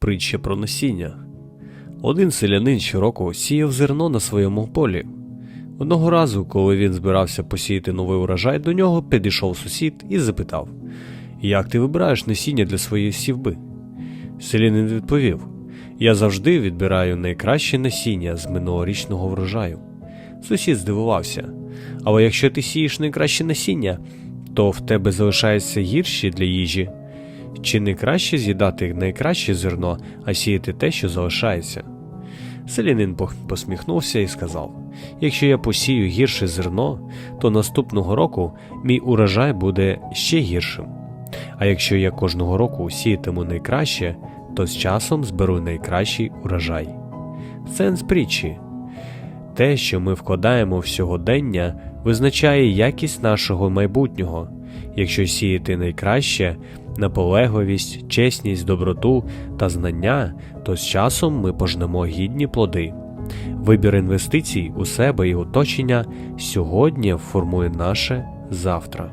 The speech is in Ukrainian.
Притча про насіння. Один селянин щороку сіяв зерно на своєму полі. Одного разу, коли він збирався посіяти новий урожай, до нього підійшов сусід і запитав: Як ти вибираєш насіння для своєї сівби? Селянин відповів: Я завжди відбираю найкраще насіння з минулорічного врожаю. Сусід здивувався. Але якщо ти сієш найкраще насіння, то в тебе залишається гірші для їжі. Чи не краще з'їдати найкраще зерно, а сіяти те, що залишається? Селянин посміхнувся і сказав: Якщо я посію гірше зерно, то наступного року мій урожай буде ще гіршим. А якщо я кожного року сіятиму найкраще, то з часом зберу найкращий урожай. Сенс притчі те, що ми вкладаємо в сьогодення, визначає якість нашого майбутнього. Якщо сіяти найкраще, наполегливість, чесність, доброту та знання, то з часом ми пожнемо гідні плоди. Вибір інвестицій у себе і оточення сьогодні формує наше завтра.